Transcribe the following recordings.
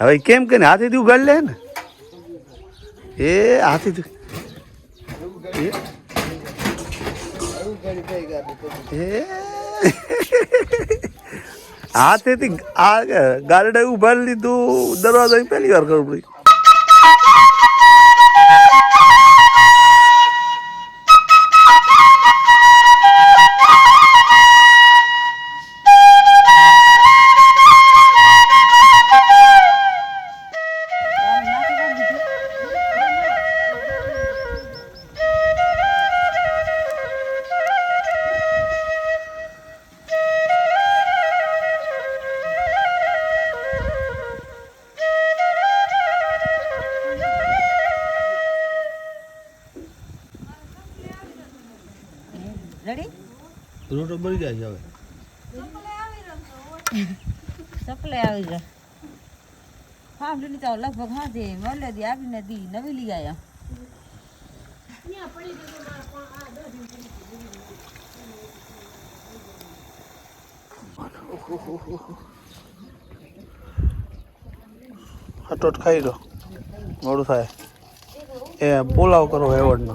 હવે કેમ કે હાથેથી ઉગાડી લે ને. એ હાથેથી. એ. હાથેથી આ ગારડા ઉભાડી લીધું. દરવાજા પહેલી વાર કરવું પડી. રોટો બળી જાય છે હવે. ચપલે આવી જાય હા લીલી તો લગભગ હા જે મળે દી આવીને દી નવી લઈ આવ્યા હટોટ ખાઈ લો. મોડું થાય. એ પુલાવ કરો એવડનો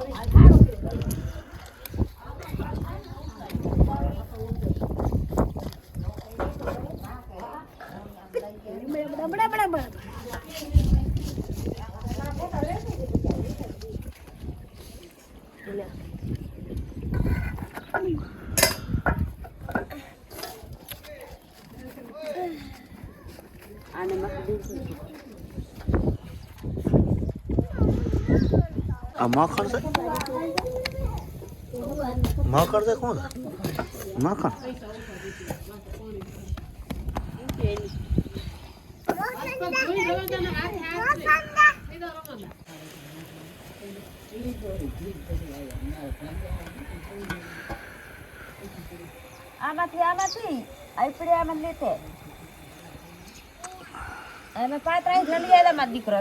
આ માખણ છે? માખણ છે કોણ? માખણ આમાંથી આમાંથી. આપડે આમાં લેતે. અમે પાત્રા મારો દીકરો.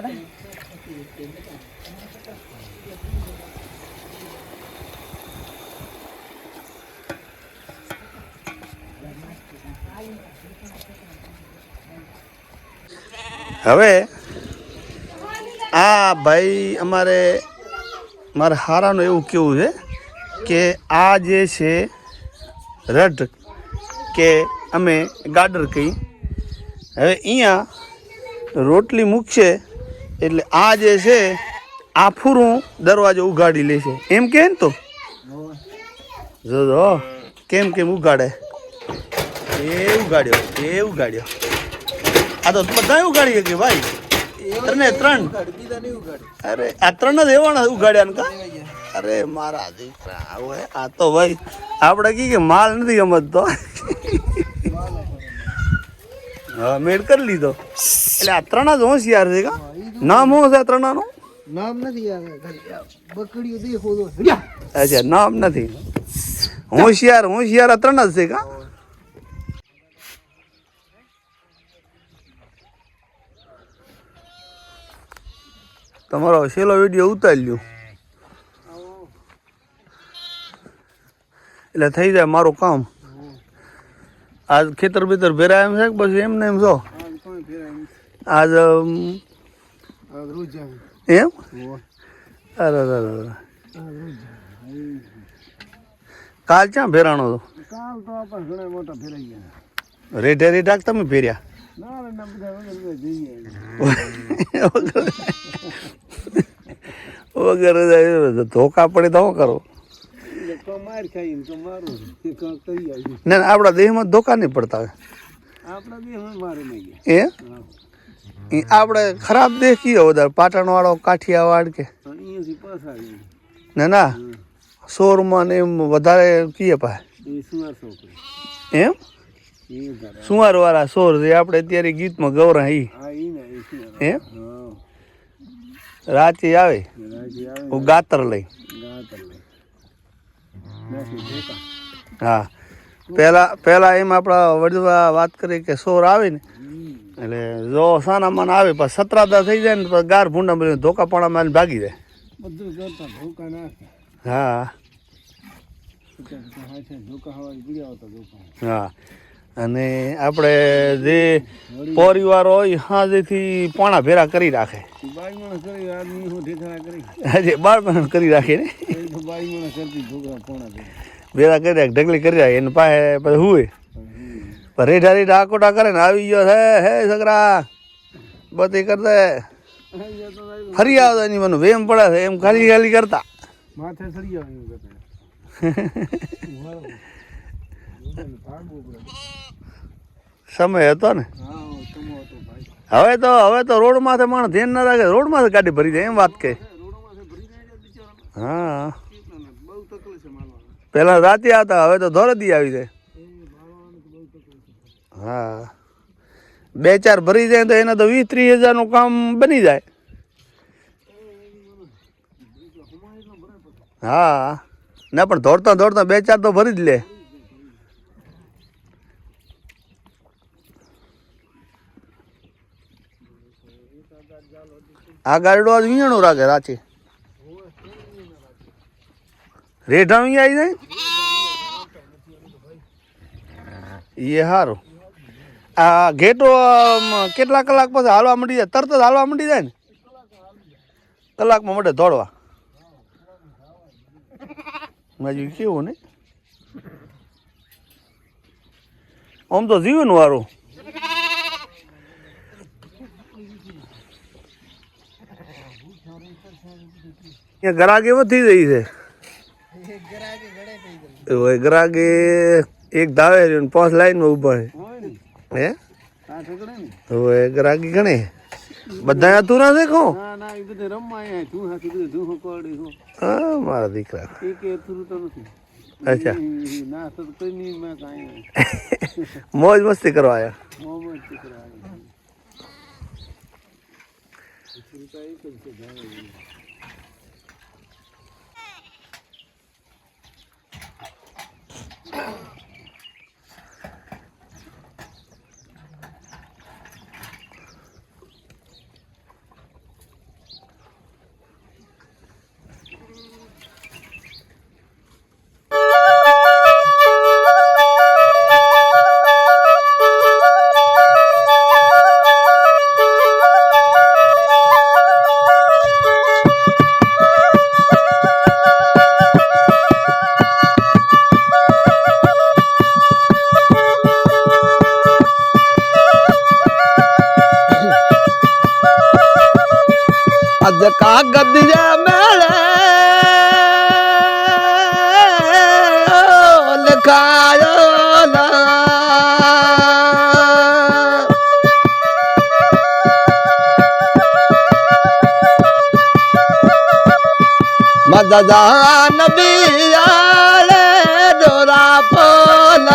હવે આ ભાઈ અમારે મારે હારાનું એવું કેવું છે કે આ જે છે રઢ કે અમે ગાડર કહી હવે અહીંયા રોટલી મૂકશે એટલે આ જે છે આ ફૂરું દરવાજો ઉગાડી લેશે. એમ કે તો? જો જો, કેમ કેમ ઉગાડે એ ઉગાડ્યો એ ઉગાડ્યો આ તો બધા ઉગાડી શકે ભાઈ. ત્રણે ત્રણ. અરે આ ત્રણ જ એવા ઉગાડ્યા કા? અરે મારા દીકરા હવે આ તો ભાઈ આપણે કી કે માલ નથી સમજતો હા મેળ કરી લીધો. એટલે આ ત્રણ જ હોશિયાર છે કા? નામ શું છે ત્રણ ત્રણાનું? નામ નથી આવે આ બકડીઓ અચ્છા નામ નથી. હોશિયાર હોશિયાર આ ત્રણ જ છે કા? તમારો છેલ્લો વીડિયો ઉતારી લ્યો. એટલે થઈ જાય મારું કામ. આજ ખેતર બેતર ભેરા એમ છે કે પછી એમને એમ છો આજ. એમ? અરે. કાલ ક્યાં ભેરાણો હતો કાલ તો આપણે ઘણા મોટા ફેરાઈ ગયા. રેઢે રેઢાક તમે ફેર્યા વગર ધોકા પડે તો કરો? ના ના, આપણા દેહમાં ધોકા નહીં પડતા. એ આપણે ખરાબ દેહ કયો વધારે પાટણવાળો કાઠિયાવાડ કે? ના ના. સોરમાં ને એમ વધારે કીએ પાસે એ સુવાર સુવારવાળા સોર જે આપણે અત્યારે ગીતમાં ગૌરા ઈ. હે રાતે આવે? હું ગાતર લઈ. હા. પહેલા પહેલા એમ આપણા વડવા વાત કરી કે સોર આવે ને એટલે જો સાના મન આવે પણ સતરાદા થઈ જાય ને ગાર ભૂંડા મળીને ધોકા પાણામાં ભાગી જાય. બધું કરતા ધોકા નાખે. હા. હા. અને આપણે જે પરિવાર હોય હાજેથી પોણા ભેરા કરી રાખે. હજી બાળપણ કરી રાખે ને? ભેરા. કરી રાખે ઢગલી કરી રાખે એને પાસે પછી હુએ રેઢા રેઠા રેઠા આકોટા કરે ને આવી ગયો હે હે છોકરા બધી કરતા. ફરી આવતા એની મને વેમ પડે છે એમ ખાલી ખાલી કરતા. માથે ચડી જાવ એવું કરતા ભાગવું પડે સમય હતો ને? હવે તો હવે તો રોડ માથે માણસ ધ્યાન ના રાખે રોડ માથે ગાડી ભરી જાય એમ વાત કે રોડોમાં ભરી જાય છે બિચારા હા. પેલા રાતે આવતા, હવે તો ધોરદી આવી જાય. હા. બે ચાર ભરી જાય તો એને તો વીસ ત્રીસ હજારનું કામ બની જાય. હા. ના, પણ દોડતા દોડતા બે ચાર તો ભરી જ લે. આ ગારડો આજ વિયાણું રાખે રાચે રેઢા અહીંયા આવી જાય એ સારું આ ઘેટો કેટલા કલાક પછી હાલવા મંડી જાય? તરત જ હાલવા મંડી જાય ને? કલાકમાં મળે દોડવા. માજી કેવું ને આમ તો જીવન વાળું. અહીંયા ગ્રાહકી વધી રહી છે. ઓય ગ્રાહકે એક ધાવે છે ને પાંચ લાઈનમાં ઊભા છે. હે? હવે ગ્રાહકી ગણે? બધા અધૂરા છે કો હા મારા દીકરા. અચ્છા. મોજ મસ્તી કરવા આવ્યા મોહમ્મદ દીકરા સુરતા એક ಜಕಾ ಗದ್ದಿಯ ಮೇಲೆ ಕಾಯೋಲ ಮದದ ನಬಿಯಾಳೆ ದೊರಾ ಪೋಲ